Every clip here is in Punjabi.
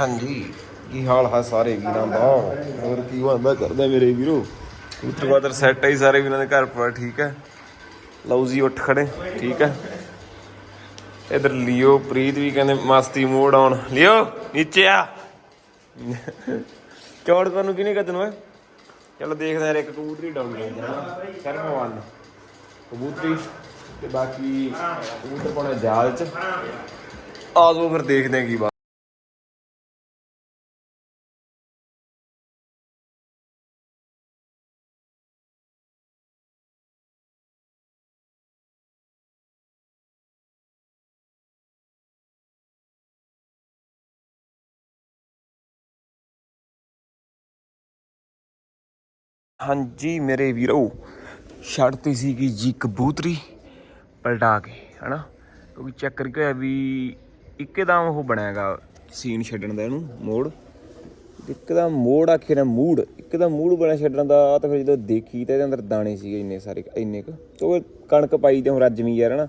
ਹਾਂਜੀ। ਕੀ ਹਾਲ ਹੈ ਸਾਰੇ ਵੀਰਾਂ ਦਾ? ਹੋਰ ਕੀ ਹੁੰਦਾ ਕਰਦਾ ਮੇਰੇ ਵੀਰੋ? ਕਬੂਤਰ ਸੈੱਟ ਹੈ ਸਾਰੇ ਵੀਰਾਂ ਦੇ ਘਰ ਪਰ ਠੀਕ ਹੈ? ਲਓ ਜੀ, ਉੱਠ ਖੜੇ, ਠੀਕ ਹੈ? ਇਧਰ ਲਿਓ, ਪ੍ਰੀਤ ਵੀ ਕਹਿੰਦੇ ਮਸਤੀ ਮੋੜ ਆਉਣ। ਲਿਓ, ਨੀਚੇ ਆ। ਚੌੜ ਕਰਨ ਨੂੰ ਕਦਨ ਓਏ ਚਲੋ ਦੇਖਦੇ ਹਾਂ ਇੱਕ ਕਬੂਤਰੀ ਡਾਊਨ ਲੈ ਜਾਣਾ ਸਿਰਫ ਵਨ ਕਬੂਤਰੀ ਤੇ ਬਾਕੀ ਕਬੂਤਰ ਪਾਉਣਾ ਜਾਲ ਚ। ਆ ਫਿਰ ਦੇਖਦੇ ਹਾਂ ਕੀ ਹਾਂਜੀ ਮੇਰੇ ਵੀਰੋ ਛੱਡਤੀ ਸੀਗੀ ਜੀ ਕਬੂਤਰੀ ਪਲਟਾ ਕੇ, ਹਨਾ? ਕਿਉਂਕਿ ਚੱਕਰ ਕੀ ਹੋਇਆ ਵੀ ਇੱਕਦਮ ਉਹ ਬਣਿਆਗਾ ਸੀਨ ਛੱਡਣ ਦਾ ਇਹਨੂੰ, ਮੋੜ। ਇੱਕਦਮ ਮੋੜ ਆਖੇ ਨਾ ਮੂਡ ਇੱਕਦਮ ਮੂਡ ਬਣਿਆ ਛੱਡਣ ਦਾ ਤਾਂ ਫਿਰ ਜਦੋਂ ਦੇਖੀ ਤਾਂ ਇਹਦੇ ਅੰਦਰ ਦਾਣੇ ਸੀਗੇ ਇੰਨੇ ਸਾਰੇ, ਇੰਨੇ ਕੁ। ਤੇ ਕਣਕ ਪਾਈ ਤੇ ਹੁਣ ਰੱਜਵੀਂ ਯਾਰ, ਹਨਾ?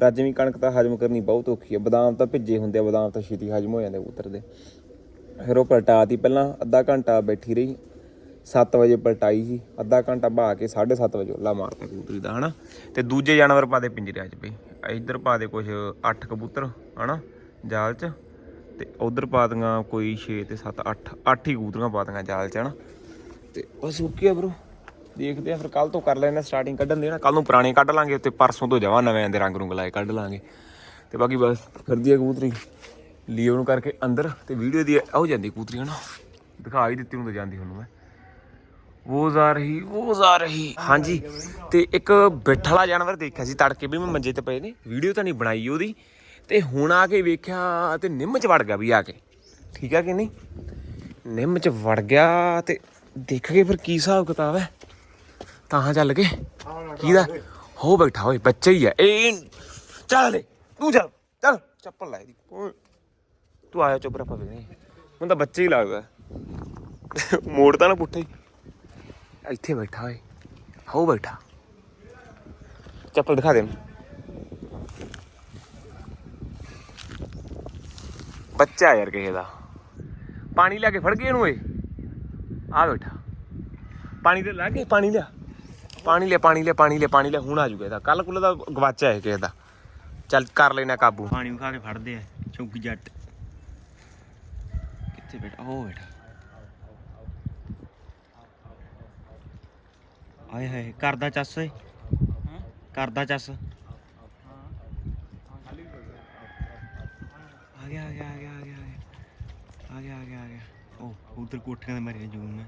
ਰੱਜਵੀਂ ਕਣਕ ਤਾਂ ਹਜਮ ਕਰਨੀ ਬਹੁਤ ਔਖੀ ਹੈ ਬਦਾਮ ਤਾਂ ਭਿੱਜੇ ਹੁੰਦੇ ਆ, ਬਦਾਮ ਤਾਂ ਛੇਤੀ ਹਜਮ ਹੋ ਜਾਂਦੇ ਕਬੂਤਰ ਦੇ। ਫਿਰ ਉਹ ਪਲਟਾਤੀ ਪਹਿਲਾਂ, ਅੱਧਾ ਘੰਟਾ ਬੈਠੀ ਰਹੀ। 7 ਵਜੇ ਪਲਟਾਈ ਸੀ ਅੱਧਾ ਘੰਟਾ ਬਹਾ ਕੇ 7:30 ਵਜੇ ਉੱਲਾ ਮਾਰਤਾ ਕਬੂਤਰੀ ਦਾ, ਹਨਾ? ਤੇ ਦੂਜੇ ਜਾਨਵਰ ਪਾ ਦੇ ਪਿੰਜਰੇ 'ਚ ਬਈ, ਇੱਧਰ ਪਾ ਦੇ ਕੁਝ 8 ਕਬੂਤਰ, ਹਨਾ? ਜਾਲ 'ਚ, ਤੇ ਉਧਰ ਪਾ ਦੀਆਂ ਕੋਈ 6 ਤੇ 7 8 8 ਹੀ ਕਬੂਤਰੀਆਂ ਪਾ ਦੀਆਂ ਜਾਲ 'ਚ, ਹਨਾ? ਤੇ ਬਸ ਓਕੇ ਆ ਬ్రో ਦੇਖਦੇ ਆ ਫਿਰ ਕੱਲ ਤੋਂ ਕਰ ਲੈਣਾ ਸਟਾਰਟਿੰਗ ਕੱਢਣ ਦੀ ਨਾ ਕੱਲ ਨੂੰ ਪੁਰਾਣੇ ਕੱਢ ਲਾਂਗੇ ਤੇ ਪਰਸੋਂ ਤੋਂ ਜਾਵਾਂ ਨਵੇਂ ਦੇ ਰੰਗ ਰੁੰਗ ਲਾਏ ਕੱਢ ਲਾਂਗੇ। ਤੇ ਬਾਕੀ ਬਸ ਫਿਰਦੀ ਆ ਕਬੂਤਰੀ ਲੀਓ ਨੂੰ ਕਰਕੇ ਅੰਦਰ, ਤੇ ਵੀਡੀਓ ਦੀ ਆਉ ਜਾਂਦੀ ਕਬੂਤਰੀ, ਹਨਾ? ਦਿਖਾ ਹੀ ਦਿੱਤੀ ਨੂੰ ਤਾਂ ਜਾਂਦੀ ਹੁਣ ਮੈਂ। ਉਹ ਜਾ ਰਹੀ ਉਹ ਜਾ ਰਹੀ ਹਾਂਜੀ ਤੇ ਇੱਕ ਬਿੱਠ ਜਾਨਵਰ ਦੇਖਿਆ ਸੀ ਤੜਕੇ ਵੀ ਮੈਂ ਮੰਜੇ ਤੇ ਪਏ ਨੇ ਵੀਡੀਓ ਤਾਂ ਨਹੀਂ ਬਣਾਈ ਉਹਦੀ ਤੇ ਹੁਣ ਆ ਕੇ ਵੇਖਿਆ ਤੇ ਨਿੰਮ ਚ ਵੜ ਗਿਆ ਵੀ ਆ ਕੇ ਠੀਕ ਆ ਕਿ ਨਹੀਂ ਨਿੰਮ ਚ ਵੜ ਗਿਆ ਤੇ ਦੇਖ ਕੇ ਫਿਰ ਕੀ ਹਿਸਾਬ ਕਿਤਾਬ ਹੈ ਤਾਂ ਚੱਲ ਕੇ ਕਿਹਦਾ ਹੋ ਬੈਠਾ ਹੋਏ ਬੱਚਾ ਹੀ ਆ ਇਹ ਚੱਲ ਦੇ ਤੂੰ ਚੱਲ ਚੱਲ ਚੱਪਲ ਲੈ ਦੀ ਤੂੰ ਆਇਆ ਚੁੱਪ ਰੱਖ ਨਹੀਂ ਹੁਣ ਤਾਂ ਬੱਚਾ ਹੀ ਲੱਗਦਾ ਮੋੜ ਤਾਂ ਨਾ ਪੁੱਠੇ ਹੀ ਇੱਥੇ ਬੈਠਾ ਓਏ। ਹੋ ਬੈਠਾ। ਚੱਪਲ ਦਿਖਾ ਦੇ। ਬੱਚਾ ਯਾਰ ਕਿਸੇ ਦਾ। ਪਾਣੀ ਲੈ ਕੇ ਫੜ ਗਏ ਇਹਨੂੰ ਓਏ। ਆ ਬੈਠਾ। ਪਾਣੀ ਤੇ ਲਾ ਕੇ ਪਾਣੀ ਲਿਆ। ਪਾਣੀ ਲਿਆ ਪਾਣੀ ਲਿਆ ਪਾਣੀ ਲਿਆ ਪਾਣੀ ਲਿਆ। ਹੁਣ ਆ ਜੂਗਾ ਇਹਦਾ। ਕੱਲ ਕੁੱਲ ਦਾ ਗਵਾਚਾ ਹੈ ਕਿਸੇ ਦਾ। ਚੱਲ ਕਰ ਲੈਣਾ ਕਾਬੂ। ਪਾਣੀ ਵਿਖਾ ਕੇ ਫੜਦੇ ਆ। ਚੌਕੀ ਜੱਟ। ਕਿੱਥੇ ਬੈਠਾ? ਉਹ ਬੈਠਾ। ਆਏ ਹਾਏ ਕਰਦਾ ਚੱਸ ਓਏ। ਕਰਦਾ ਚੱਸ। ਆ ਗਿਆ ਆ ਗਿਆ ਆ ਗਿਆ ਆ ਗਿਆ ਆ ਗਿਆ। ਆ ਗਿਆ ਉਹ ਉਧਰ ਕੋਠੀਆਂ ਦੇ ਮਾਰੀਆਂ ਜੂਮ ਮੈਂ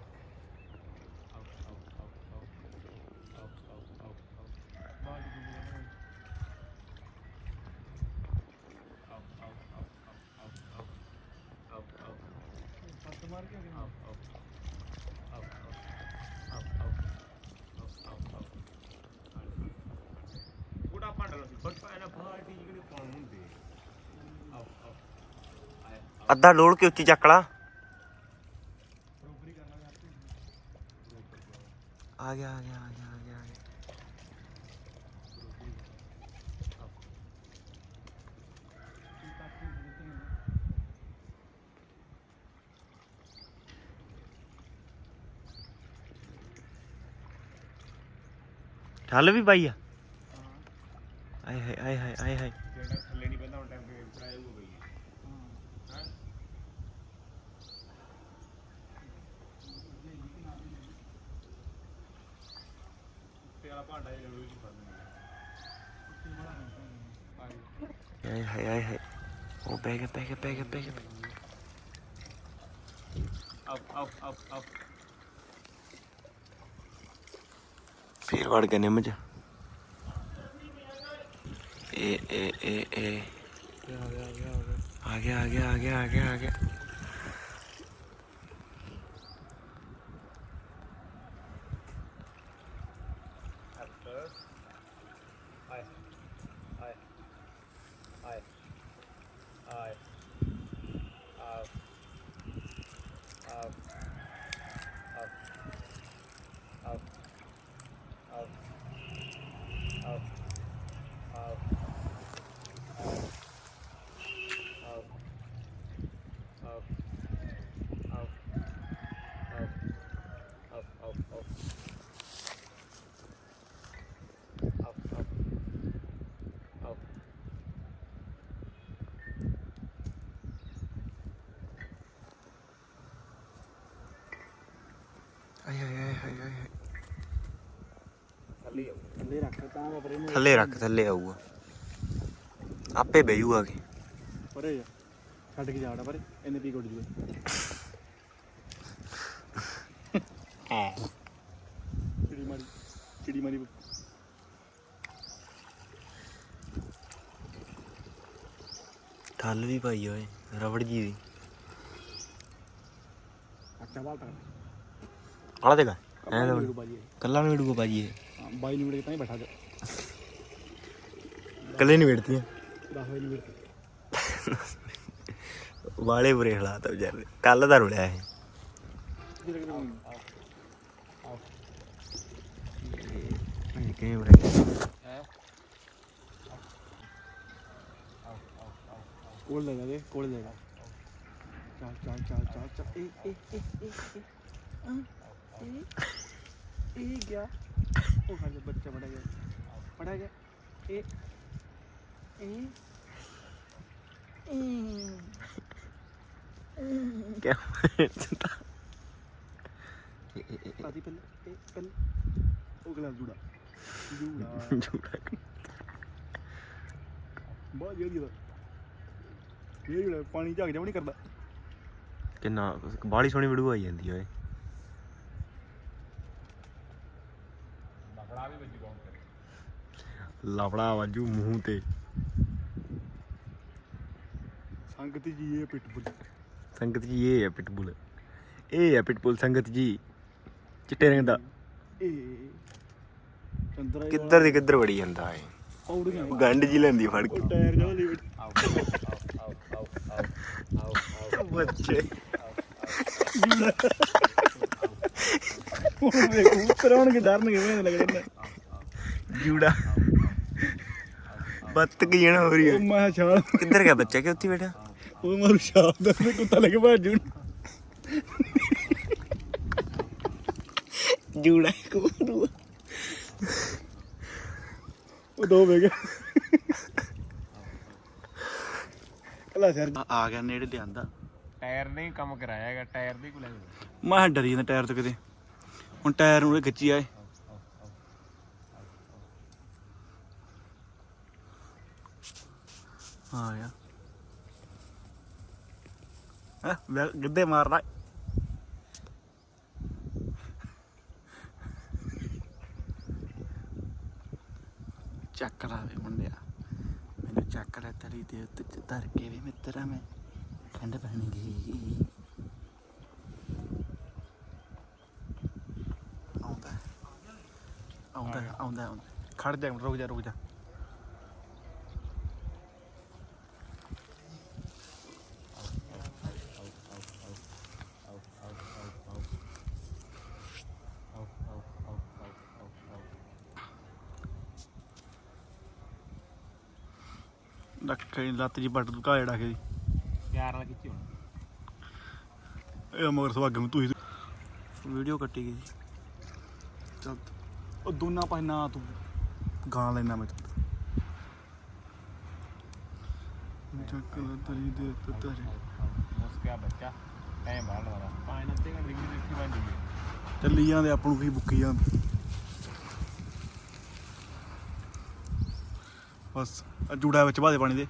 ਅੱਧਾ ਡੋਲ ਕੇ ਉੱਚੀ ਚੱਕ ਲਾ। ਆ ਗਿਆ ਆ ਗਿਆ ਆ ਗਿਆ ਆ ਗਿਆ। ਠੱਲ ਵੀ ਪਾਈ ਆ। Jaj, jaj, jaj, jaj. Oh, bag it, bag it, bag it, bag it. Up, up, up, up. फिर वाड़ गए मुझे ए ए ए ए आ गया आ गया आ गया आ गया आ गया आ गया ਹਾਏ ਹਾਏ ਹਾਏ। ਥੱਲੇ ਰੱਖ ਤਾਂ ਨੂੰ ਥੱਲੇ ਰੱਖ ਥੱਲੇ ਆਊਗਾ। ਆਪੇ ਆ ਕੇ ਪਰੇ ਜਾ। ਛੱਡ ਕੇ ਜਾੜਾ ਪਰੇ ਇਹਨੇ ਪੀ ਗੁੱਡ ਜੂਏ। ਚਿੜੀ ਮਾਰੀ ਚਿੜੀ ਮਾਰੀ ਠੱਲ ਵੀ ਪਾਈ ਓਏ ਰਬੜ ਜੀ ਦੀ। ਅੱਛਾ ਬਾਲ ਤਾਂ ਆਲਾ ਦੇਗਾ ਐ ਕੱਲਾ ਤਾਂ ਬਾਜੀ ਕੱਲਾ ਨੂੰ ਵਿੜੂਗਾ ਬਾਜੀ ਇਹ। ਹਾਂ 22 ਮਿੰਟ ਕੇ ਤਾਂ ਹੀ ਬੈਠਾ ਜਾ। ਕੱਲੇ ਨਹੀਂ ਵਿੜਦੀਆਂ 10 ਵਜੇ ਮਿੰਟ ਵਾਲੇ ਬੁਰੇ ਹਾਲਾਤ ਆ ਵਿਚਾਰੇ। ਕੱਲ ਦਾ ਰੁਲਿਆ ਇਹ। ਕਿਵੇਂ ਕੋਲ ਲੈ ਦੇ ਕੋਲ ਲੈ ਗਾ ਚੱਲ ਚੱਲ ਚੱਲ ਚੱਲ ਚੱਲ। ਇਹ ਇਹ ਇਹ ਇਹ ਇਹ। ਆ, ਇਹ ਇਹ ਗਿਆ। ਉਹ ਖੜ ਜਾ ਬੱਚਾ ਬੜਾ ਗਿਆ। ਬੜਾ ਗਿਆ। ਇਹ ਇਹ ਇਹ। ਕਿਆ ਆਦੀ ਪਹਿਲੇ ਇਹ ਪਹਿਲੇ। ਉਹ ਗਲਾ ਜੂੜਾ। ਜੂੜਾ। ਝੂੜਾ ਬਹੁਤ ਜਿਹੜੀ ਦਾ ਇਹ ਜਿਹੜਾ ਪਾਣੀ ਝਾਕ ਜਾ ਨਹੀਂ ਕਰਦਾ। ਕਿੰਨਾ ਬਾੜੀ ਸੋਹਣੀ ਵੀਡੀਓ ਆਈ ਜਾਂਦੀ ਓਏ। ਲਫੜਾ ਵਾਜੂ ਮੂੰਹ ਤੇ। ਸੰਗਤ ਜੀ ਇਹ ਪਿੱਟਬੁਲ ਸੰਗਤ ਜੀ ਇਹ ਹੈ ਪਿਟਬੁਲ ਇਹ ਹੈ ਪਿਟਬੁਲ ਸੰਗਤ ਜੀ। ਚਿੱਟੇ ਰੰਗ ਦਾ। ਚੰਦਰਾ ਕਿੱਧਰ ਦੀ ਕਿੱਧਰ ਵੜੀ ਜਾਂਦਾ ਗਿਆ ਗੰਡ ਜੀ ਲੈਂਦੀ ਫੜ ਕੇ। ਟਾਇਰ ਲਈ ਬੱਚੇ। ਉਹ ਵੇਖ ਉੱਤਰ ਆਉਣਗੇ ਡਰਨਗੇ ਮੈਨੂੰ ਲੱਗ ਰਿਹਾ ਜੂੜਾ। ਬੱਤ ਕੀ ਜਣਾ ਹੋ ਰਹੀ ਹੈ। ਮੈਂ ਛਾਲ ਕਿੱਧਰ ਗਿਆ ਬੱਚਾ ਕਿ ਉੱਥੇ ਬੈਠਾ? ਉਹ ਮਾਰੂ ਛਾਲ ਦਾ ਤੇ ਕੁੱਤਾ ਲੈ ਕੇ ਭੱਜ ਜੂ। ਜੂੜਾ ਕੋਰੂ ਉਹ ਦੋ ਵੇਗ ਕਲਾ ਸਰ। ਆ ਗਿਆ ਨੇੜੇ ਲਿਆਂਦਾ ਟਾਇਰ ਨੇ ਕੰਮ ਕਰਾਇਆ ਹੈਗਾ ਟਾਇਰ ਦੇ ਕੋਲ। ਮੈਂ ਡਰੀ ਜਾਂਦਾ ਟਾਇਰ ਤੋਂ ਕਿਤੇ। ਹੁਣ ਟਾਇਰ ਨੂੰ ਇਹ ਖਿੱਚੀ ਆਏ ਆ ਗਿਆ ਹੈ ਗਿੱਦੇ ਮਾਰਨਾ ਚੱਕ ਲਾ ਵੇ ਮੁੰਡਿਆ। ਮੈਨੂੰ ਚੱਕ ਲੈ ਤਰੀ ਦੇ ਉੱਤੇ ਧਰ ਕੇ ਵੀ ਮਿੱਤਰਾ ਮੈਂ। ਖੰਡ ਬਣ ਗਈ ਆਉਂਦਾ ਆਉਂਦਾ ਆਉਂਦਾ। ਖੜ ਜਾ, ਰੁਕ ਜਾ ਰੁਕ ਜਾ। ਲੱਕੇ ਲੱਤ ਜੀ ਪੱਟ ਦੁਕਾ ਜਿਹੜਾ ਕੇ ਪਿਆਰ ਨਾਲ ਖਿੱਚੀ ਹੁਣ। ਇਹ ਮਗਰ ਸੁਹਾਗੇ ਨੂੰ ਤੂੰ ਹੀ ਵੀਡੀਓ ਕੱਟੀ ਗਈ ਚੱਲ ਉਹ ਦੋਨਾਂ ਪਹਿਨਾ ਤੂੰ ਗਾਂ ਲੈਣਾ ਮੈਂ ਤੂੰ ਚੱਕ ਲੈ ਤਰੀ ਦੇ ਉੱਤੇ ਧਰੇ ਮੁਸਕਿਆ ਬੱਚਾ। ਟਾਈਮ ਬਾਹਰ ਲਵਾਦਾ ਪਾਣੀ ਨਾਲ ਤੇ ਬਣ ਜੂਗੀ ਚੱਲੀ ਜਾਂਦੇ ਆਪ ਨੂੰ ਕੀ ਬੁੱਕੀ ਜਾਂਦੇ। ਬਸ ਜੂੜਾ ਵਿੱਚ ਬਾਦੇ ਪਾਣੀ ਦੇ।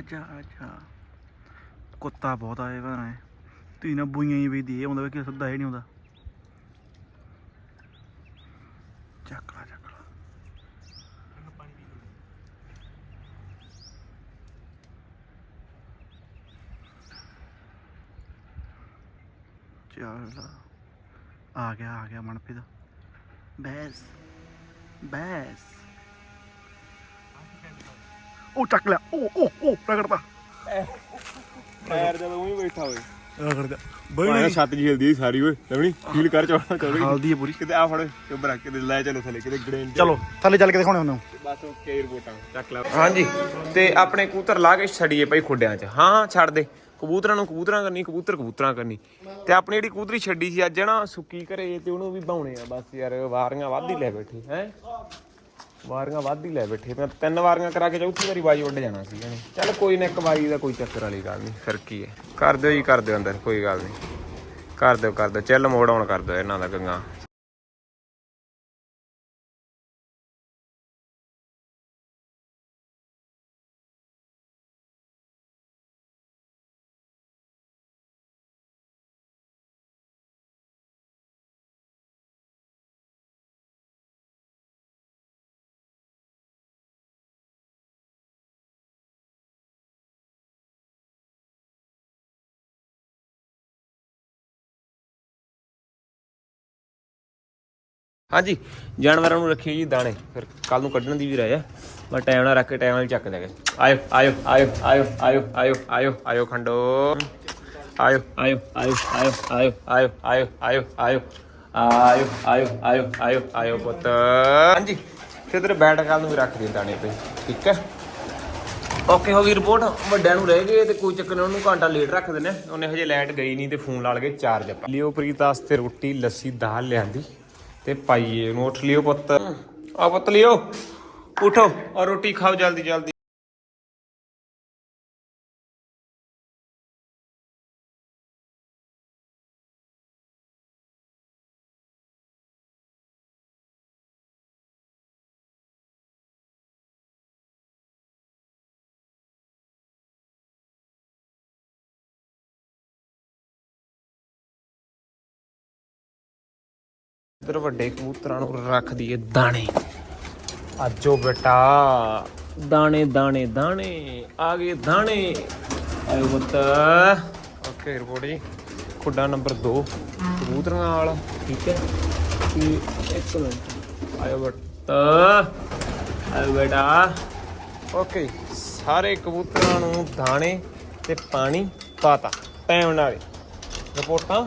ਅੱਛਾ ਅੱਛਾ। ਕੁੱਤਾ ਬਹੁਤ ਆਏ ਭਾਣੇ। ਤੀ ਨਾ ਬੁਈਆਂ ਹੀ ਵੇਦੀ ਇਹ ਹੁੰਦਾ ਕਿ ਸਿੱਧਾ ਹੈ ਨਹੀਂ ਹੁੰਦਾ। ਚੱਕ ਲਾ ਚੱਕ ਲਾ। ਚੱਲ ਆ ਗਿਆ ਆ ਗਿਆ ਮਨਪ੍ਰੀਤ। ਬੈਸ ਬੈਸ। ਉਹ ਚੱਕ ਲਿਆ ਉਹ ਉਹ ਉਹ ਰਗੜਦਾ। ਟਾਇਰ ਜਦੋਂ ਉਹੀ ਬੈਠਾ ਹੋਏ ਰਗੜਦਾ। ਬਈ ਛੱਤ ਜੀ ਹਿਲਦੀ ਸਾਰੀ ਓਏ ਲਵਣੀ ਫੀਲ ਕਰ ਚੌੜਾ ਕਰ ਹਲਦੀ ਹੈ ਪੂਰੀ। ਕਿਤੇ ਆ ਫੜ ਚੁੱਪ ਰੱਖ ਕਿਤੇ ਲੈ ਚਲੋ ਥੱਲੇ ਕਿਤੇ ਗੜੇਨ ਚਲੋ ਥੱਲੇ ਚੱਲ ਕੇ ਦਿਖਾਉਣੇ ਉਹਨੂੰ ਬਸ ਓਕੇ ਰਿਪੋਰਟਾਂ ਚੱਕ ਲੈ। ਹਾਂਜੀ ਤੇ ਆਪਣੇ ਕਬੂਤਰ ਲਾ ਕੇ ਛੱਡੀਏ ਭਾਈ ਖੁੱਡਿਆਂ 'ਚ। ਹਾਂ ਹਾਂ ਛੱਡ ਦੇ। ਕਬੂਤਰਾਂ ਨੂੰ ਕਬੂਤਰਾਂ ਕਰਨੀ ਕਬੂਤਰ ਕਬੂਤਰਾਂ ਕਰਨੀ। ਤੇ ਆਪਣੀ ਜਿਹੜੀ ਕਬੂਤਰੀ ਛੱਡੀ ਸੀ ਅੱਜ ਨਾ ਸੁੱਕੀ ਘਰੇ ਤੇ ਉਹਨੂੰ ਵੀ ਬਾਉਣੇ ਆ। ਬਸ ਯਾਰ ਵਾਰੀਆਂ ਵੱਧ ਹੀ ਲੈ ਬੈਠੇ ਹੈ। ਵਾਰੀਆਂ ਵੱਧ ਹੀ ਲੈ ਬੈਠੇ। ਮੈਂ ਤਿੰਨ ਵਾਰੀਆਂ ਕਰਾ ਕੇ ਚੌਥੀ ਵਾਰੀ ਬਾਜੀ ਉੱਡ ਜਾਣਾ ਸੀ ਇਹਨੇ ਚੱਲ ਕੋਈ ਨਾ, ਇੱਕ ਵਾਰੀ ਦਾ ਕੋਈ ਚੱਕਰ ਵਾਲੀ ਗੱਲ ਨਹੀਂ ਫਿਰ ਕੀ ਹੈ। ਕਰ ਦਿਓ ਜੀ, ਕਰ ਦਿਓ ਅੰਦਰ, ਕੋਈ ਗੱਲ ਨਹੀਂ। ਕਰ ਦਿਓ ਕਰ ਦਿਓ। ਚੱਲ ਮੋੜ ਆਉਣ ਕਰ ਦਿਓ, ਇਹਨਾਂ ਦਾ ਗੰਗਾ। ਹਾਂਜੀ ਜਾਨਵਰਾਂ ਨੂੰ ਰੱਖਿਓ ਜੀ ਦਾਣੇ ਫਿਰ ਕੱਲ ਨੂੰ ਕੱਢਣ ਦੀ ਵੀ ਰਹਿ ਆ ਮੈਂ ਟਾਈਮ ਨਾਲ ਰੱਖ ਕੇ ਟਾਈਮ ਨਾਲ ਚੱਕ ਦਿਆਂਗੇ ਆਇਓ ਆਇਓ ਆਇਓ ਆਇਓ ਆਇਓ ਆਇਓ ਆਇਓ ਆਇਓ ਖੰਡੋ ਆਇਓ ਆਇਓ ਆਇਓ ਆਇਓ ਆਇਓ ਆਇਓ ਆਇਓ ਆਇਓ ਆਇਓ ਆਇਓ ਆਇਓ ਆਇਓ ਆਇਓ ਆਇਓ ਪੁੱਤ ਹਾਂਜੀ ਫਿਰ ਤੇਰੇ ਬੈਠ ਕੱਲ ਨੂੰ ਵੀ ਰੱਖ ਦੇ ਦਾਣੇ ਤੇ ਠੀਕ ਹੈ ਓਕੇ ਹੋ ਗਈ ਰਿਪੋਰਟ ਵੱਡਿਆਂ ਨੂੰ ਰਹਿ ਗਏ ਤੇ ਕੋਈ ਚੱਕਰ ਨਹੀਂ ਉਹਨੂੰ ਘੰਟਾ ਲੇਟ ਰੱਖ ਦਿੰਨੇ ਉਹਨੇ ਹਜੇ ਲਾਈਟ ਗਈ ਨਹੀਂ ਤੇ ਫੋਨ ਲਾ ਲਗੇ ਚਾਰਜ ਆਪਾਂ ਲਿਓ ਪ੍ਰੀਤ ਵਾਸਤੇ ਰੋਟੀ ਲੱਸੀ ਦਾਲ ਲਿਆਂਦੀ ਤੇ ਪਾਈਏ ਉਹਨੂੰ ਉੱਠ ਲਿਓ ਪੁੱਤ। ਆ ਪੁੱਤ ਲਿਓ। ਉਠੋ। ਔਰ ਰੋਟੀ ਖਾਓ ਜਲਦੀ ਜਲਦੀ। ਇਧਰ ਵੱਡੇ ਕਬੂਤਰਾਂ ਨੂੰ ਰੱਖ ਦਈਏ ਦਾਣੇ। ਆਜੋ ਬੇਟਾ। ਦਾਣੇ ਦਾਣੇ ਦਾਣੇ ਆ ਗਏ ਦਾਣੇ। ਆਇਓ ਬੱਤ ਓਕੇ ਰਿਪੋਰਟ ਖੁੱਡਾ ਨੰਬਰ 2 ਕਬੂਤਰਾਂ ਵਾਲਾ ਠੀਕ ਹੈ। ਤੇ ਇੱਕ ਮਿੰਟ। ਆਇਓ ਬੱਤ ਆਇਓ ਬੇਟਾ। ਓਕੇ ਸਾਰੇ ਕਬੂਤਰਾਂ ਨੂੰ ਦਾਣੇ ਤੇ ਪਾਣੀ ਪਾਤਾ। ਟਾਈਮ ਨਾਲ। ਰਿਪੋਰਟਾਂ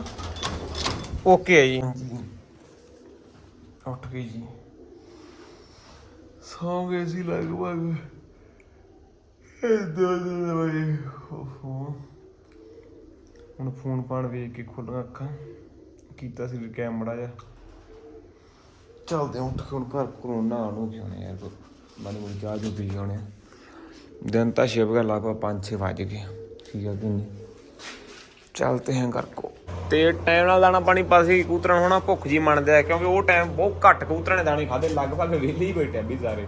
ਓਕੇ ਹੈ ਜੀ। ਉੱਠ ਗਈ ਜੀ ਸੌਂ ਗਏ ਸੀ ਲਗਭਗ ਇਹ ਦੋ ਦਿਨ ਵਜੇ ਓਹੋ ਹੁਣ ਫੋਨ ਪਾਣ ਵੇਖ ਕੇ ਖੁੱਲੀਆਂ ਅੱਖਾਂ ਕੀਤਾ ਸੀ ਕੈਮਰਾ ਜਾ ਚੱਲਦੇ ਹਾਂ ਉੱਠ ਕੇ ਹੁਣ ਘਰ ਕਰੋਨਾ ਨੂੰ ਕਿਉਂ ਯਾਰ ਮਨ ਮੁੜ ਚਾਹ ਜੋ ਪੀ ਆਉਣੇ ਦਿਨ ਤਾਂ ਸ਼ਿਵ ਗਿਆ ਲਗਭਗ 5-6 ਵਜ ਗਏ ਠੀਕ ਹੈ ਕਿ ਨਹੀਂ ਚਲਤੇ हैं घर को ਤੇ ਟਾਈਮ ਨਾਲ ਦਾਣਾ ਪਾਣੀ ਪਾਸੀ ਕਬੂਤਰਾਂ ਹੋਣਾ ਭੁੱਖ ਜੀ ਮੰਨਦੇ ਆ, ਕਿਉਂਕਿ ਉਹ ਟਾਈਮ ਬਹੁਤ ਘੱਟ ਕਬੂਤਰਾਂ ਨੇ ਦਾਣੇ ਖਾਦੇ, ਲਗਭਗ ਵਿਹਲੇ ਹੀ ਬੈਠੇ ਆ ਵੀ ਸਾਰੇ।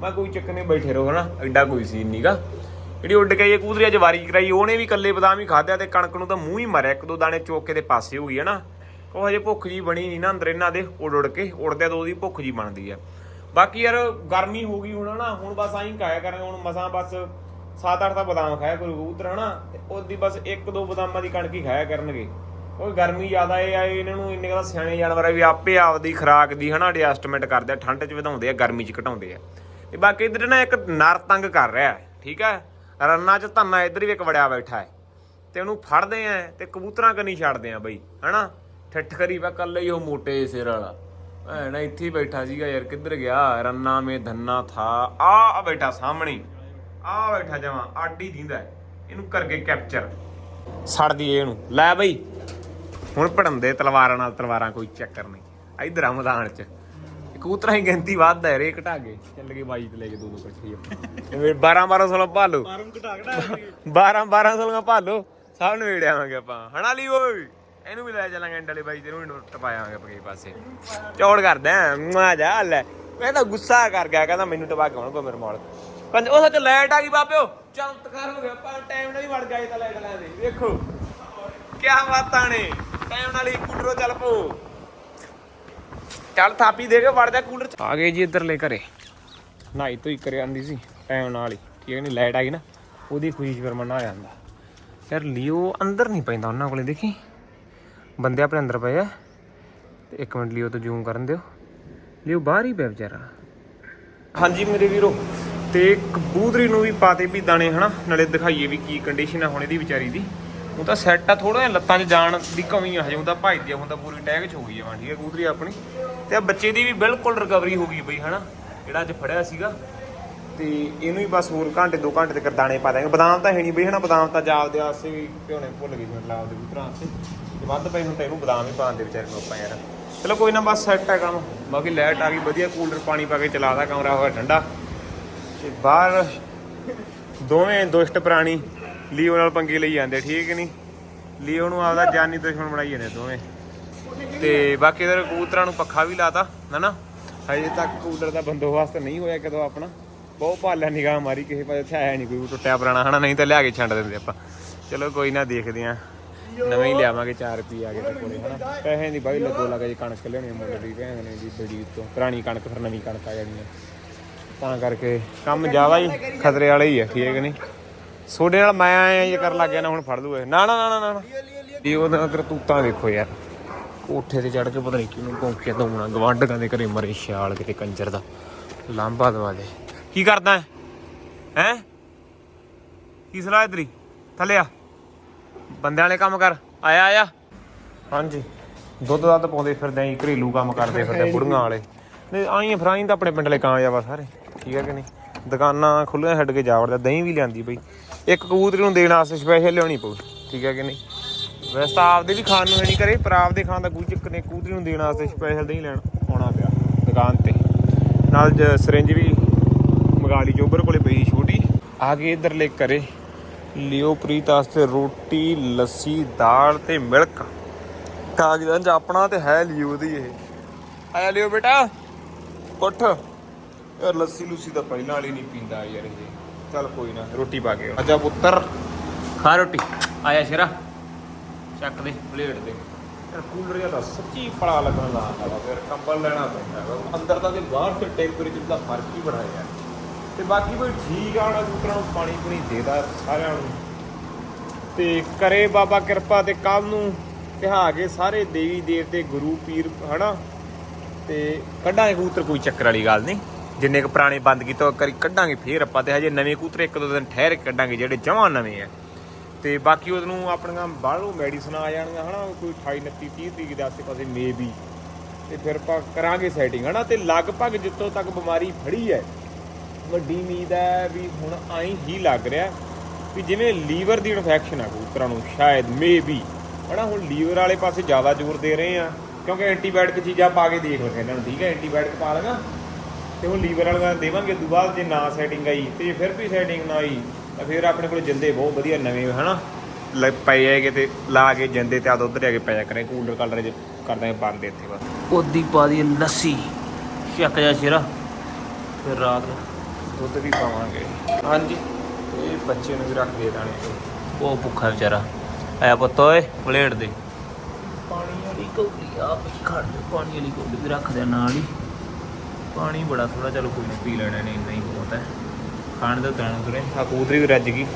ਮੈਂ ਕੋਈ ਚੱਕਰ ਨਹੀਂ, ਬੈਠੇ ਰਹੋ ਹਨਾ, ਐਡਾ ਕੋਈ ਸੀਨ ਨਹੀਂਗਾ ਜਿਹੜੀ ਉੱਡ ਕੇ ਇਹ ਕਬੂਤਰੀ ਅੱਜ ਵਾਰੀ ਕਰਾਈ, ਉਹਨੇ ਵੀ ਕੱਲੇ ਬਦਾਮ ਹੀ ਖਾਧਿਆ ਤੇ ਕਣਕ ਨੂੰ ਤਾਂ ਮੂੰਹ ਹੀ ਮਾਰਿਆ, ਇੱਕ ਦੋ ਦਾਣੇ ਚੋਕੇ ਦੇ ਪਾਸੇ ਹੋ ਗਈ ਹਨਾ। ਉਹ ਹਜੇ ਭੁੱਖ ਜੀ ਬਣੀ ਨਹੀਂ ਨਾ ਅੰਦਰ ਇਹਨਾਂ ਦੇ, ਉੱਡ ਉੱਡ ਕੇ ਉੜਦੇ ਤੋਂ ਉਹਦੀ ਭੁੱਖ ਜੀ ਬਣਦੀ ਆ। ਬਾਕੀ ਯਾਰ, ਗਰਮੀ ਹੋ ਗਈ ਹੁਣ ਨਾ ਹੁਣ ਬਸ ਆਹੀਂ ਖਾਇਆ ਕਰਾਂਗੇ ਹੁਣ ਮਸਾਂ ਬਸ ਸੱਤ ਅੱਠ ਤਾਂ ਬਦਾਮ ਖਾਇਆ ਕਰੂ ਕਬੂਤਰ ਹਨਾ, ਤੇ ਉਹਦੀ ਬਸ ਇੱਕ ਦੋ ਬਦਾਮਾਂ ਦੀ ਕਣਕ ਹੀ ਖਾਇਆ ਕਰਨਗੇ। ਉਹ ਗਰਮੀ ਜ਼ਿਆਦਾ ਇਹ ਆ ਇਹਨਾਂ ਨੂੰ ਇੰਨੇ ਕਦਾ ਸਿਆਣੇ ਜਾਨਵਰ ਆ ਵੀ ਆਪੇ ਆਪਦੀ ਖੁਰਾਕ ਦੀ ਹਨਾ ਐਡਜਸਟਮੈਂਟ ਕਰਦੇ ਆ, ਠੰਡ 'ਚ ਵਧਾਉਂਦੇ ਆ, ਗਰਮੀ 'ਚ ਘਟਾਉਂਦੇ ਆ। ਤੇ ਬਾਕੀ ਇਧਰ ਨਾ ਇੱਕ ਨਰ ਤੰਗ ਕਰ ਰਿਹਾ ਠੀਕ ਹੈ ਰੰਨਾ 'ਚ ਧੰਨਾ ਇਧਰ ਵੀ ਇੱਕ ਵੜਿਆ ਬੈਠਾ ਹੈ। ਤੇ ਉਹਨੂੰ ਫੜਦੇ ਆ ਤੇ ਕਬੂਤਰਾਂ ਕਨੀ ਛੱਡਦੇ ਆ ਬਈ, ਹਨਾ? ਠੱਠ ਕਰੀ ਵਾ ਕੱਲੇ ਹੀ ਉਹ ਮੋਟੇ ਸਿਰ ਵਾਲਾ। ਐਣਾ ਇੱਥੇ ਹੀ ਬੈਠਾ ਸੀਗਾ ਯਾਰ, ਕਿੱਧਰ ਗਿਆ? ਰੰਨਾ ਮੇ ਧੰਨਾ ਥਾ। ਆ ਬੈਠਾ ਸਾਹਮਣੇ। ਆ ਬੈਠਾ ਜਮਾ ਆਡੀ ਦਿੰਦਾ ਇਹਨੂੰ ਕਰਕੇ ਕੈਪਚਰ ਸੜਦੀ ਏ ਇਹਨੂੰ। ਲੈ ਬਈ। ਹੁਣ ਪੜੰਦੇ ਤਲਵਾਰਾਂ ਨਾਲ ਤਲਵਾਰਾਂ ਕੋਈ ਚੱਕਰ ਨਹੀਂ। ਇਧਰ ਆ ਮੈਦਾਨ 'ਚ। ਕਬੂਤਰਾਂ ਦੀ ਗਿਣਤੀ ਵੱਧ ਹੈ ਰੇ ਘਟਾ ਗਏ ਚੱਲ ਗਏ ਬਾਈ ਤੇ ਲੈ ਕੇ ਦੋ ਦੋ ਇਕੱਠੇ ਐਵੇਂ 12 12 16 ਭਾਲੋ। ਫਾਰਮ ਘਟਾ ਘਟਾ 12 12 16 ਭਾਲੋ। ਸਭ ਨੂੰ ਵੇੜਿਆਵਾਂਗੇ ਆਪਾਂ। ਹਣਾ ਲਈ ਓਏ ਇਹਨੂੰ ਵੀ ਲੈ ਚੱਲਾਂਗੇ ਐਂਡ ਵਾਲੇ ਬਾਈ ਤੇ ਇਹਨੂੰ ਟਪਾਇਆਵਾਂਗੇ ਪਕੇ ਪਾਸੇ। ਚੌੜ ਕਰਦਾ ਮਾ ਜਾ ਲੈ। ਇਹ ਤਾਂ ਗੁੱਸਾ ਕਰ ਗਿਆ ਕਹਿੰਦਾ ਮੈਨੂੰ ਟਪਾ ਕੇ ਆਉਣਾ ਮੇਰੇ ਮਾਲ। ਕਹਿੰਦੇ ਉਹ ਸੱਚ ਲਾਈਟ ਆ ਗਈ ਬਾਬਿਓ। ਚਮਤਕਾਰ ਹੋ ਗਿਆ ਆਪਾਂ ਟਾਈਮ ਨਾਲ ਹੀ ਵੜ ਗਏ ਤਾਂ ਲਾਈਟ ਲੈ ਦੇ। ਵੇਖੋ। ਕੀ ਬਾਤਾਂ ਨੇ। ਟਾਈਮ ਨਾਲ ਹੀ ਕੂਲਰੋ ਚੱਲ ਪੋ ਚੱਲ ਥਾਪੀ ਦੇ ਕੇ ਵੜ ਜਾ ਕੂਲਰ ਚ। ਆ ਗਏ ਜੀ ਇੱਧਰਲੇ ਘਰੇ। ਨਹਾਈ ਤੋਂ ਹੀ ਕਰੇ ਆਂਦੀ ਸੀ ਟਾਈਮ ਨਾਲ ਹੀ। ਠੀਕ ਨਹੀਂ ਲਾਈਟ ਆ ਗਈ ਨਾ ਉਹਦੀ ਖੁਸ਼ੀ ਫਿਰ ਮਨਾ ਆ ਜਾਂਦਾ। ਯਾਰ ਲਿਓ ਅੰਦਰ ਨਹੀਂ ਪੈਂਦਾ ਉਹਨਾਂ ਕੋਲੇ ਦੇਖੀ। ਬੰਦੇ ਆਪਣੇ ਅੰਦਰ ਪਏ ਆ। ਤੇ ਇੱਕ ਮਿੰਟ ਲਿਓ ਤੋਂ ਜ਼ੂਮ ਕਰਨ ਦਿਓ। ਲਿਓ ਬਾਹਰ ਹੀ ਪਿਆ ਵਿਚਾਰਾ। ਹਾਂਜੀ ਮੇਰੇ ਵੀਰੋ ਤੇ ਕਬੂਤਰੀ ਨੂੰ ਵੀ ਪਾਤੇ ਵੀ ਦਾਣੇ ਹਨਾ? ਨਾਲੇ ਦਿਖਾਈਏ ਵੀ ਕੀ ਕੰਡੀਸ਼ਨ ਆ ਹੁਣ ਇਹਦੀ ਵਿਚਾਰੀ ਦੀ। ਉਹ ਤਾਂ ਸੈੱਟ ਆ ਥੋੜਾ ਜਿਹਾ, ਲੱਤਾਂ 'ਚ ਜਾਣ ਦੀ ਕਮੀ ਆ ਹਜੇ ਹੁੰਦਾ ਭਜਦੀ ਆ ਹੁੰਦਾ ਪੂਰੀ ਟੈਗ 'ਚ ਹੋ ਗਈ ਆ ਠੀਕ ਹੈ ਕਬੂਤਰੀ ਆਪਣੀ। ਤੇ ਆ ਬੱਚੇ ਦੀ ਵੀ ਬਿਲਕੁਲ ਰਿਕਵਰੀ ਹੋ ਗਈ ਬਈ, ਹਨਾ? ਜਿਹੜਾ ਅੱਜ ਫੜਿਆ ਸੀਗਾ। ਤੇ ਇਹਨੂੰ ਹੀ ਬਸ ਹੋਰ ਘੰਟੇ, ਦੋ ਘੰਟੇ ਤੱਕ ਦਾਣੇ ਪਾ ਦਾਂਗੇ ਬਦਾਮ ਤਾਂ ਹੈ ਨਹੀਂ ਬਈ, ਹਨਾ? ਬਦਾਮ ਤਾਂ ਜਾਲ ਦੇ ਆਸੇ ਵੀ ਪਿਉਣੇ ਭੁੱਲ ਗਏ ਜਿਵੇਂ ਲਾਲ ਦੇ ਕਬੂਤਰਾਂ ਆਸੇ ਤੇ ਵੱਧ ਪਏ ਹੁਣ ਤਾਂ ਇਹਨੂੰ ਬਦਾਮ ਹੀ ਪਾਉਣ ਦੇ ਵਿਚਾਰੇ ਨੂੰ ਆਪਾਂ ਯਾਰ। ਚਲੋ ਕੋਈ ਨਾ, ਬਸ ਸੈੱਟ ਆ ਕੰਮ। ਬਾਕੀ ਲਾਈਟ ਆ ਗਈ, ਵਧੀਆ ਕੂਲਰ ਪਾਣੀ ਪਾ ਕੇ ਚਲਾਦਾ ਕਮਰਾ, ਹੋਇਆ ਠੰਡਾ। ਤੇ ਬਾਹਰ ਦੋਵੇਂ ਦੁਸ਼ਟ ਪ੍ਰਾਣੀ ਲੀਓ ਨਾਲ ਪੰਗੇ ਲਈ ਜਾਂਦੇ, ਠੀਕ ਨਹੀਂ ਲੀਓ ਨੂੰ ਆਪਦਾ ਜਾਨੀ ਦੁਸ਼ਮਣ ਬਣਾਈ ਜਾਂਦੇ ਦੋਵੇਂ। ਤੇ ਬਾਕੀ ਇਧਰ ਕਬੂਤਰਾਂ ਨੂੰ ਪੱਖਾ ਵੀ ਲਾਤਾ, ਹਨਾ? ਹਜੇ ਤੱਕ ਕੂਲਰ ਦਾ ਬੰਦੋਬਸਤ ਨਹੀਂ ਹੋਇਆ ਕਦੋਂ ਆਪਣਾ। ਬਹੁਤ ਭਾਲਿਆ ਨਿਗਾਹ ਮਾਰੀ, ਕਿਸੇ ਪਾਸੇ ਇੱਥੇ ਆਇਆ ਨਹੀਂ ਕੋਈ ਟੁੱਟਿਆ ਪੁਰਾਣਾ, ਹਨਾ? ਨਹੀਂ ਤਾਂ ਲਿਆ ਕੇ ਛੱਡ ਦਿੰਦੇ ਆਪਾਂ। ਚਲੋ ਕੋਈ ਨਾ, ਦੇਖਦੇ ਆ। ਨਵੇਂ ਹੀ ਲਿਆਵਾਂਗੇ 4 ਰੁਪਏ ਆ ਗਏ ਤੇ ਕੋਲੇ, ਹਨਾ? ਪੈਸੇ ਦੀ ਬਾਈ ਲੱਗੋ ਲੱਗਾ ਜੀ ਕਣਕ ਲਿਆਉਣੀ ਆ, ਮੁੱਲ ਦੀ ਕਹਿੰਦੇ ਨੇ ਜੀ, ਬੜੀ ਤੋਂ ਪੁਰਾਣੀ ਕਣਕ, ਫਿਰ ਨਵੀਂ ਕਣਕ ਆ ਜਾਣੀ ਆ। ਤਾਂ ਕਰਕੇ ਕੰਮ ਜ਼ਿਆਦਾ ਹੀ ਖਤਰੇ ਵਾਲਾ ਹੀ ਆ, ਠੀਕ ਨਹੀਂ ਸੋਡੇ ਨਾਲ ਮੈਂ ਆਇਆ ਜੇ ਕਰਨ ਲੱਗ ਗਿਆ ਨਾ ਹੁਣ ਫੜ ਲੂਏ ਨਾ ਨਾ ਨਾ ਨਾ ਨਾ ਇਹ ਉਹਦਾ ਕਰਤੂਤਾਂ ਦੇਖੋ ਯਾਰ। ਕੋਠੇ ਤੇ ਚੜ ਕੇ ਪਤਾ ਨਹੀਂ ਕਿਹਨੂੰ ਭੌਂਕਿਆ ਦਉਣਾ ਗਵਾਂਢਾਂ ਦੇ ਘਰੇ ਮਰੇ ਛਾਲ ਕਿਤੇ ਕੰਜਰ ਦਾ। ਲਾਂਬਾ ਦਵਾ ਦੇ। ਕੀ ਕਰਦਾ ਹੈ? ਹੈ? ਕੀ ਸਲਾਹ ਤੇਰੀ? ਥੱਲੇ ਆ। ਬੰਦਿਆਂ ਵਾਲੇ ਕੰਮ ਕਰ। ਆਇਆ ਆਇਆ। ਹਾਂਜੀ। ਦੁੱਧ ਦੱਧ ਪਾਉਂਦੇ ਫਿਰਦੇ ਆਂ ਘਰੇਲੂ ਕੰਮ ਕਰਦੇ ਫਿਰਦੇ ਬੁੜੀਆਂ ਵਾਲੇ। ਨਹੀਂ ਆਈ ਫਰਾਈਂ ਤਾਂ ਆਪਣੇ ਪਿੰਡ ਵਾਲੇ ਕਾਮਯਾਬ ਆ ਸਾਰੇ। ਠੀਕ ਹੈ ਕਿ ਨਹੀਂ? ਦੁਕਾਨਾਂ ਖੁੱਲੀਆਂ ਛੱਡ ਕੇ ਜਾ ਵੜਦਾ ਦਹੀਂ ਵੀ ਲਿਆਂਦੀ ਬਈ। ਇੱਕ ਕਬੂਤਰੀ ਨੂੰ ਦੇਣ ਵਾਸਤੇ ਸਪੈਸ਼ਲ ਲਿਆਉਣੀ ਪਊ, ਠੀਕ ਹੈ ਕਿ ਨਹੀਂ? ਵੈਸੇ ਤਾਂ ਆਪਦੇ ਵੀ ਖਾਣ ਨੂੰ ਨਹੀਂ ਕਰੇ ਪਰ ਆਪਦੇ ਖਾਣ ਦਾ ਕੋਈ ਚੱਕਰ ਕਬੂਤਰੀ ਨੂੰ ਦੇਣ ਵਾਸਤੇ ਸਪੈਸ਼ਲ ਨਹੀਂ ਲੈਣ ਆਉਣਾ ਪਿਆ ਦੁਕਾਨ ਤੇ। ਨਾਲ ਜ- ਸਿਰਿੰਜ ਵੀ ਮੰਗਾ ਲਈ ਜੋਬਰ ਕੋਲੇ ਪਈ ਛੋਟੀ। ਆ ਕੇ ਇਧਰ ਲੈ ਕਰੇ ਲਿਓ ਪ੍ਰੀਤ ਵਾਸਤੇ ਰੋਟੀ, ਲੱਸੀ, ਦਾਲ ਤੇ ਮਿਲਕ। ਕਾਗਜ਼ਾਂ 'ਚ ਆਪਣਾ ਤੇ ਹੈ ਲਿਓ ਦੀ ਇਹ। ਆਇਆ ਲਿਓ ਬੇਟਾ, ਉੱਠ। ਯਾਰ ਲੱਸੀ ਲੂਸੀ ਤਾਂ ਪਹਿਲਾਂ ਵਾਲੀ ਨਹੀਂ ਪੀਂਦਾ ਯਾਰ ਇਹ। ਚੱਲ ਕੋਈ ਨਾ ਰੋਟੀ ਪਾ ਕੇ ਅੱਜਾ ਪੁੱਤਰ। ਖਾ ਰੋਟੀ। ਆਇਆ ਸ਼ੇਰਾ ਚੱਕ ਦੇ ਪਲੇਟ ਦੇ। ਯਾਰ ਕੂਲਰ ਜਿਹਾ ਤਾਂ ਸੱਚੀ ਪੜਾ ਲੱਗਣ ਲੱਗਾ ਵਾ ਫਿਰ ਕੰਬਲ ਲੈਣਾ ਪੈਂਦਾ। ਅੰਦਰ ਦਾ ਤੇ ਬਾਹਰ ਤੇ ਟੈਂਪਰੇਚਰ ਦਾ ਫ਼ਰਕ ਹੀ ਬੜਾ ਯਾਰ ਤੇ ਬਾਕੀ ਕੋਈ ਠੀਕ ਆ ਕਬੂਤਰਾਂ ਨੂੰ ਪਾਣੀ ਪੂਣੀ ਦੇਦਾ ਸਾਰਿਆਂ ਨੂੰ। ਤੇ ਕਰੇ ਬਾਬਾ ਕਿਰਪਾ ਤੇ ਕੱਲ ਨੂੰ ਤਿਹਾ ਕੇ ਸਾਰੇ ਦੇਵੀ ਦੇਵਤੇ ਗੁਰੂ ਪੀਰ ਹਨਾ? ਤੇ ਕੱਢਾਂਗੇ ਕਬੂਤਰ ਕੋਈ ਚੱਕਰ ਵਾਲੀ ਗੱਲ ਨਹੀਂ। ਜਿੰਨੇ ਕੁ ਪੁਰਾਣੇ ਬੰਦ ਕੀਤੇ, ਉਹ ਕਰੀ ਕੱਢਾਂਗੇ ਫੇਰ ਆਪਾਂ ਤੇ ਹਜੇ ਨਵੇਂ ਕਬੂਤਰ ਇੱਕ ਦੋ ਦਿਨ ਠਹਿਰ ਕੇ ਕੱਢਾਂਗੇ ਜਿਹੜੇ ਜਮਾਂ ਨਵੇਂ ਆ। ਤੇ ਬਾਕੀ ਉਹਨੂੰ ਆਪਣੀਆਂ ਬਾਹਰੋਂ ਮੈਡੀਸਨ ਆ ਜਾਣਗੀਆਂ, ਹਨਾ ਕੋਈ 28 29 30 ਤਰੀਕ ਦੇ ਆਸੇ ਪਾਸੇ ਮੇਬੀ ਵੀ ਤੇ ਫਿਰ ਆਪਾਂ ਕਰਾਂਗੇ ਸੈਟਿੰਗ ਹਨਾ, ਤੇ ਲਗਭਗ ਜਿੱਥੋਂ ਤੱਕ ਬਿਮਾਰੀ ਫੜੀ ਹੈ, ਵੱਡੀ ਉਮੀਦ ਹੈ ਵੀ ਹੁਣ ਆਈ ਹੀ ਲੱਗ ਰਿਹਾ ਵੀ ਜਿਵੇਂ ਲੀਵਰ ਦੀ ਇਨਫੈਕਸ਼ਨ ਆ ਕਬੂਤਰਾਂ ਨੂੰ, ਸ਼ਾਇਦ ਮੇਬੀ ਵੀ ਹਨਾ, ਹੁਣ ਲੀਵਰ ਵਾਲੇ ਪਾਸੇ ਜ਼ਿਆਦਾ ਜ਼ੋਰ ਦੇ ਰਹੇ ਆ, ਕਿਉਂਕਿ ਐਂਟੀਬਾਇਓਟਿਕ ਚੀਜ਼ਾਂ ਪਾ ਕੇ ਦੇਖ ਲਵਾਂਗੇ ਇਹਨਾਂ ਨੂੰ, ਠੀਕ ਹੈ, ਐਂਟੀਬਾਇਓਟਿਕ ਪਾ ਲਗਾ। ਤੇ ਹੁਣ ਲੀਵਰ ਵਾਲਾ ਦੇਵਾਂਗੇ ਤੋਂ ਬਾਅਦ ਜੇ ਨਾ ਸੈਟਿੰਗ ਆਈ ਤੇ ਫਿਰ ਵੀ ਸੈਟਿੰਗ ਨਾ ਆਈ ਤਾਂ ਫਿਰ ਆਪਣੇ ਕੋਲ ਜਿੰਦੇ ਬਹੁਤ ਵਧੀਆ ਨਵੇਂ ਹਨਾ? ਲੈ ਪਏ ਹੈਗੇ ਤੇ ਲਾ ਕੇ ਜਿੰਦੇ ਤੇ ਆਦ ਉਧਰ ਆ ਕੇ ਪਿਆ ਕਰੇ ਕੂਲਰ ਕਲਰ ਜੇ ਕਰਦਾਂਗੇ ਬੰਦ ਇੱਥੇ ਬਸ। ਉਹਦੀ ਪਾ ਦੀ ਲੱਸੀ ਚੱਕ ਜਾ ਸ਼ੇਰਾ ਫਿਰ ਰਾਤ ਦੁੱਧ ਵੀ ਪਾਵਾਂਗੇ। ਹਾਂਜੀ। ਇਹ ਬੱਚੇ ਨੂੰ ਵੀ ਰੱਖ ਦੇ ਦਾਣੇ ਉਹ ਭੁੱਖਾ ਵਿਚਾਰਾ। ਆਇਆ ਪੁੱਤ ਓਏ ਪਲੇਟ ਦੇ। ਪਾਣੀ ਵਾਲੀ ਕੌਲੀ ਆ ਪਈ ਖੜ ਜਾ ਪਾਣੀ ਵਾਲੀ ਕੌਲੀ ਵੀ ਰੱਖ ਦੇ ਨਾਲ ਹੀ। ਪਾਣੀ ਬੜਾ ਥੋੜਾ ਚਲੋ ਕੋਈ ਨਹੀਂ ਪੀ ਲੈਣਾ, ਨਹੀਂ ਨਹੀਂ ਬਹੁਤ ਹੈ। ਖਾਣ ਦੇ ਤਣ ਤੁਰੇ ਆ ਕਬੂਤਰੀ ਵੀ ਰੱਜ ਗਈ।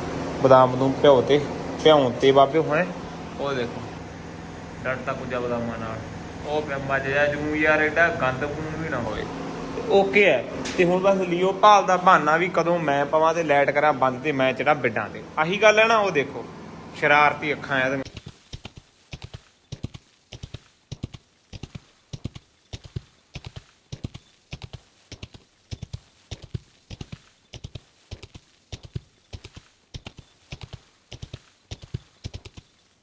ਬਦਾਮ ਨੂੰ ਭਿਓ ਤੇ, ਭਿਉਂ ਤੇ ਬਾਬੇ ਹੋਏ ਉਹ ਦੇਖੋ ਡਰਤਾ ਕੁਝਾ ਬਦਾਮਾਂ ਨਾਲ। ਉਹ ਪਿਆ ਮੱਝ ਜਾ ਜੂ ਯਾਰ ਐਡਾ ਗੰਦ ਖੂਨ ਵੀ ਨਾ ਹੋਏ। ਓਕੇ ਹੈ। ਤੇ ਹੁਣ ਬਸ ਲਿਓ ਭਾਲ ਦਾ ਬਹਾਨਾ ਵੀ ਕਦੋਂ ਮੈਂ ਪਵਾਂ ਤੇ ਲਾਈਟ ਕਰਾਂ ਬੰਦ ਤੇ ਮੈਂ ਚੜਾ ਬਿੱਡਾਂ ਤੇ। ਆਹੀ ਗੱਲ ਹੈ ਨਾ, ਉਹ ਦੇਖੋ। ਸ਼ਰਾਰਤੀ ਅੱਖਾਂ ਆ ਤੇ